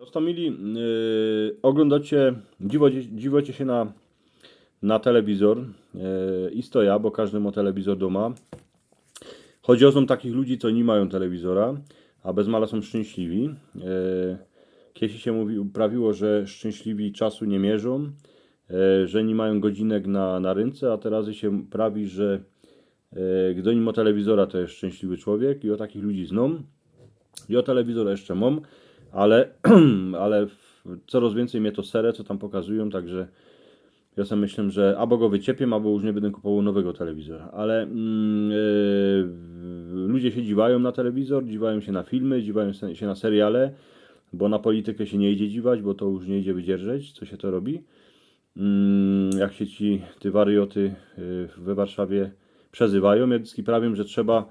Rostomili, yy, oglądacie, dziwocie, dziwocie się na, na telewizor yy, i to ja, bo każdy ma telewizor doma. Chodzi o są takich ludzi, co nie mają telewizora, a bez mala są szczęśliwi. Yy, kiedyś się mówi, prawiło, że szczęśliwi czasu nie mierzą, yy, że nie mają godzinek na, na rynce, a teraz się prawi, że yy, kto nie ma telewizora, to jest szczęśliwy człowiek i o takich ludzi znam. I o telewizor jeszcze mam, ale, ale coraz więcej mnie to serę, co tam pokazują, także ja sobie myślę, że albo go wyciepię, albo już nie będę kupował nowego telewizora. Ale yy, ludzie się dziwają na telewizor, dziwają się na filmy, dziwają się- na seriale, bo na politykę się nie idzie dziwać, bo to już nie idzie wydzierżeć, co się to robi. Mm, jak się ci ty warioty yy, we Warszawie przezywają, ja prawię, że trzeba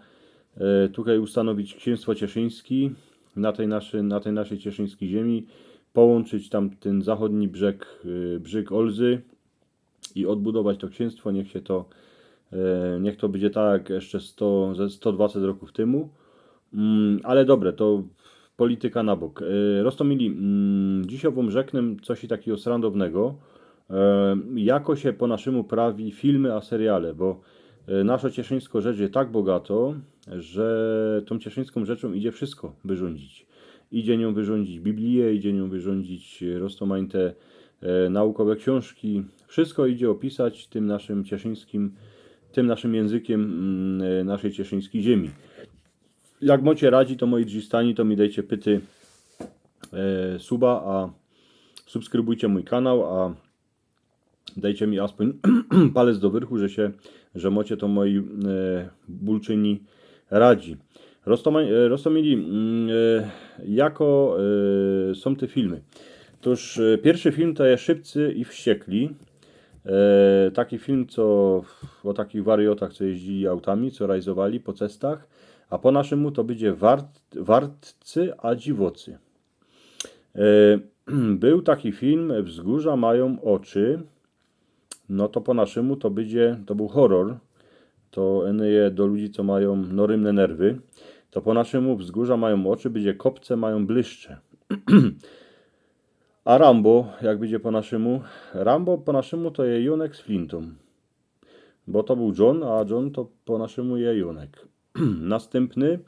e, tutaj ustanowić księstwo cieszyński na tej, naszy, na tej naszej cieszyńskiej ziemi, połączyć tam ten zachodni brzeg, e, brzeg Olzy i odbudować to księstwo, niech się to, e, niech to będzie tak jeszcze 100, ze 120 roków temu. Mm, ale dobre, to polityka na bok. E, Rostomili, mm, wam rzeknę coś takiego srandownego. Jako się po naszemu prawi filmy, a seriale, bo e, nasza cieszyńsko rzecz jest tak bogato, że tą cieszyńską rzeczą idzie wszystko wyrządzić. Idzie nią wyrządzić Biblię, idzie nią wyrządzić e, roztomańte e, naukowe książki. Wszystko idzie opisać tym naszym cieszyńskim, tym naszym językiem mm, e, naszej cieszyńskiej ziemi. Jak mocie radzi, to moi drzistani, to mi dajcie pyty e, suba, a subskrybujcie mój kanał, a dajcie mi aspoň palec do wyrchu, że się, że mocie to moi e, bulczyni radzi. E, Rostomili, mm, e, jako e, są te filmy. E, pierwszy film to jest Szybcy i Wściekli. Taki film, co o takich wariotach, co jeździli autami, co rajzowali po cestach, a po naszemu to będzie wart, Wartcy a Dziwocy. Był taki film, Wzgórza mają oczy, no to po naszemu to będzie, to był horror, to je do ludzi, co mają no, rymne nerwy, to po naszemu wzgórza mają oczy, będzie kopce, mają blyszcze. A Rambo, jak będzie po naszemu? Rambo po naszemu to je Jonek z Flintą. Bo to był John, a John to po naszemu je Jonek. Następny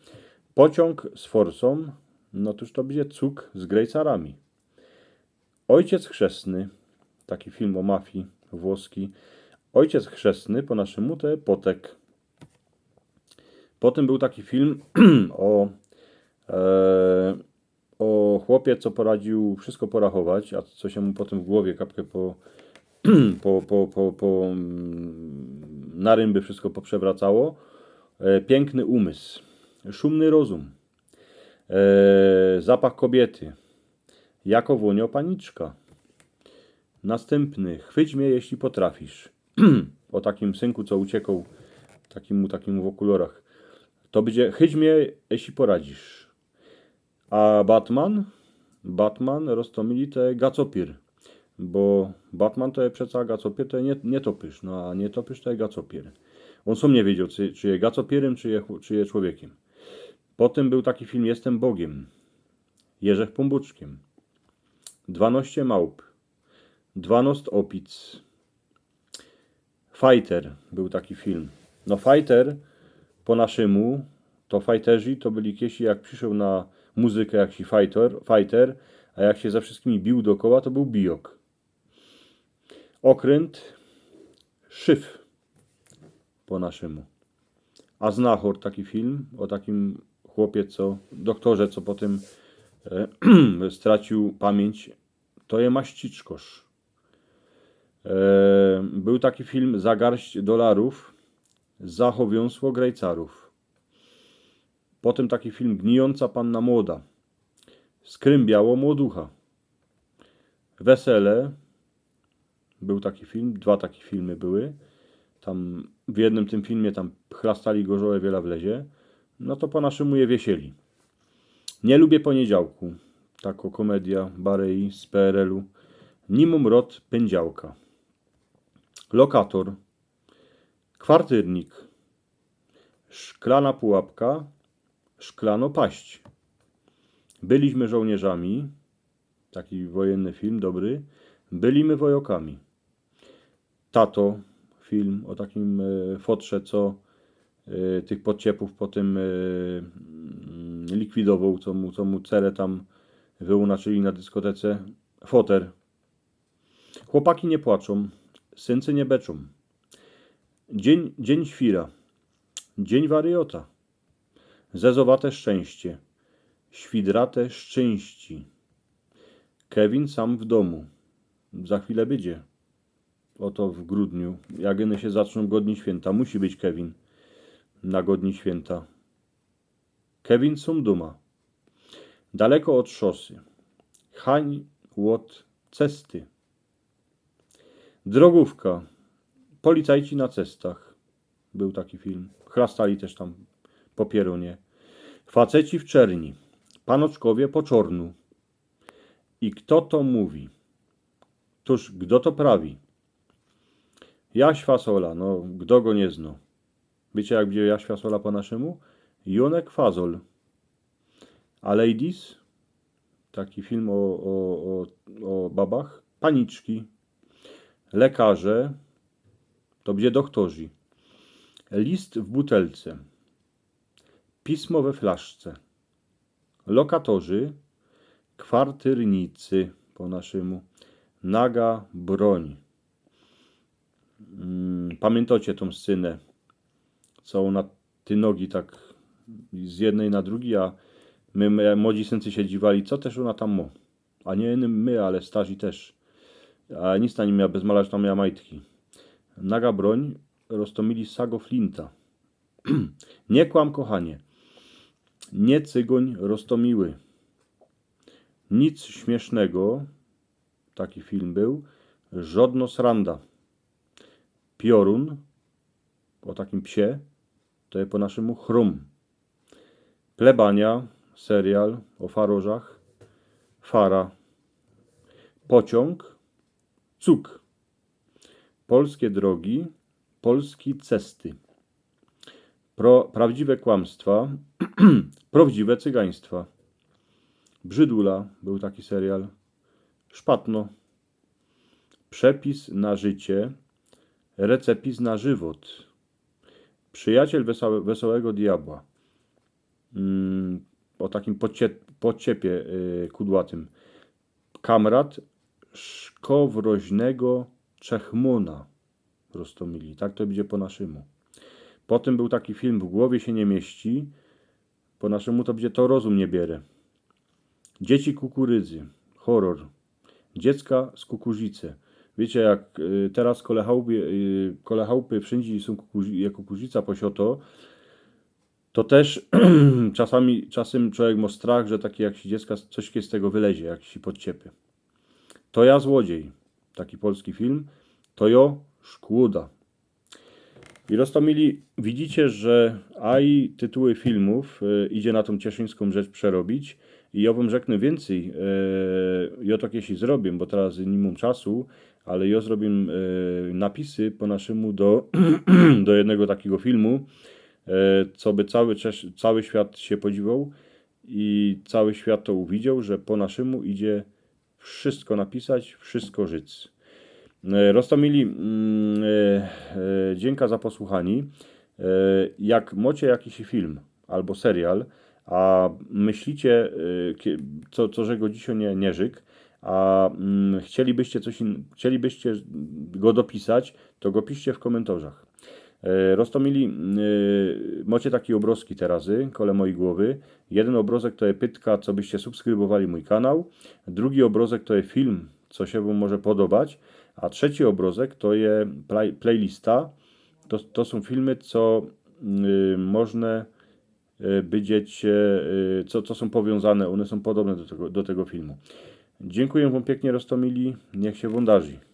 pociąg z forsą, no toż to będzie cuk z grejcarami. Ojciec chrzestny, taki film o mafii włoski. Ojciec chrzestny po naszemu to Potek. Potem był taki film o, e, o chłopie, co poradził wszystko porachować, a co się mu potem w głowie kapkę po, po, po, po, po mm, na rymby wszystko poprzewracało. E, piękny umysł, szumny rozum, e, zapach kobiety, jako włonio paniczka. Następny, chwyć mnie jeśli potrafisz. o takim synku, co uciekał, takimu, takimu w okularach. To będzie, chyć mnie jeśli poradzisz. A Batman? Batman roztomili te gacopir. Bo Batman to jest przeca gacopir, to jest nie, topysz. No a nie topysz to jest gacopir. On sam nie wiedział, czy, czy je gacopirem, czy je, czy je człowiekiem. Potem był taki film Jestem Bogiem. Jerzech Pumbuczkiem. Dwanaście małp. Dwanost opic. Fighter był taki film. No Fighter po naszemu to fighterzy to byli kiesi jak przyszedł na muzykę jak się fighter, fighter, a jak się ze wszystkimi bił dookoła to był bijok. Okręt szyf po naszemu. A Znachor taki film o takim chłopie, co doktorze, co potem e, stracił pamięć, to je maściczkosz. E, był taki film Za garść dolarów, Zachowiąsło grejcarów. Potem taki film Gnijąca panna młoda, Skrymbiało młoducha. Wesele, był taki film, dwa takie filmy były. Tam w jednym tym filmie tam chlastali gorzołę wiela w lezie. No to po naszemu je wiesieli. Nie lubię poniedziałku. Tako komedia Barei z PRL-u. Nimum rot pędziałka. Lokator. Kwartyrnik. Szklana pułapka. Szklano paść. Byliśmy żołnierzami. taki wojenny film, dobry. Byli my wojokami. Tato, film o takim e, fotrze, co e, tych podciepów potem e, mm, likwidował, co mu, co mu cerę tam wyunaczyli na dyskotece. Foter. Chłopaki nie płaczą, syncy nie beczą. Dzień, dzień świra, dzień wariota. Zezowate szczęście, świdrate szczęści. Kevin sam w domu. Za chwilę będzie. Oto w grudniu. Jak się zaczną godni święta. Musi być Kevin na godni święta. Kevin sum duma. Daleko od szosy. Hań łot cesty. Drogówka. Policajci na cestach. Był taki film. Chrastali też tam po pierunie. Faceci w czerni. Panoczkowie po czornu. I kto to mówi? Toż kto to prawi? Jaś fasola, no kto go nie zna? Wiecie jak będzie Jaś fasola po naszemu? Jonek Fazol. A Ladies? Taki film o, o, o, o babach. Paniczki. Lekarze. To będzie doktorzy. List w butelce. Pismo we flaszce. Lokatorzy kwartyrnicy po naszemu. Naga broń. Mm, Pamiętacie tą scenę, co ona ty nogi tak z jednej na drugi, a my, my młodzi syncy się dziwali, co też ona tam ma. A nie my, ale starzy też. A nic na nim miała, bez malacz tam miała majtki. Naga broń, roztomili sago flinta. nie kłam, kochanie. Nie cygoń roztomiły. Nic śmiesznego, taki film był, Żodno sranda. Piorun, o takim psie, to jest po naszemu chrum. Plebania, serial o farożach, fara. Pociąg, cuk. Polskie drogi, polski cesty. Pro, prawdziwe kłamstwa, prawdziwe cygaństwa. Brzydula był taki serial. Szpatno. Przepis na życie. Recepis na żywot. Przyjaciel wesołe, wesołego diabła. Mm, o takim podcie, podciepie yy, kudłatym. Kamrat szkowroźnego Czechmuna. Prostomili. Tak to będzie po naszemu. Potem był taki film W głowie się nie mieści. Po naszemu to będzie To rozum nie bierze. Dzieci kukurydzy. Horror. Dziecka z kukurzycy. Wiecie, jak y, teraz kole chałupy, y, kole chałupy wszędzie są kukurzy, kukurzyca posioto, to też czasami, czasem człowiek ma strach, że takie jak się dziecka coś z tego wylezie, jak się podciepy. To ja złodziej. Taki polski film. To jo szkłuda. I Rostomili, widzicie, że AI tytuły filmów y, idzie na tą cieszyńską rzecz przerobić. I ja wam rzeknę więcej. E, ja tak jeśli zrobię, bo teraz nie mam czasu, ale ja zrobię e, napisy po naszemu do, do jednego takiego filmu, e, co by cały, cały świat się podziwał i cały świat to uwidział, że po naszemu idzie wszystko napisać, wszystko żyć. Rostomili, mm, dzięka za posłuchanie. Jak macie jakiś film albo serial, a myślicie, co, co że go dzisiaj nie, nie żyk, a mm, chcielibyście, coś in, chcielibyście go dopisać, to go piszcie w komentarzach. E, Rostomili, y, macie takie obrazki teraz, kole mojej głowy. Jeden obrazek to jest pytka, co byście subskrybowali mój kanał. Drugi obrazek to jest film, co się Wam może podobać. A trzeci obrazek to jest play, playlista. To, to są filmy, co y, można widzieć, e, co, co są powiązane, one są podobne do tego, do tego filmu. Dziękuję Wam pięknie, Rostomili, niech się wądarzy.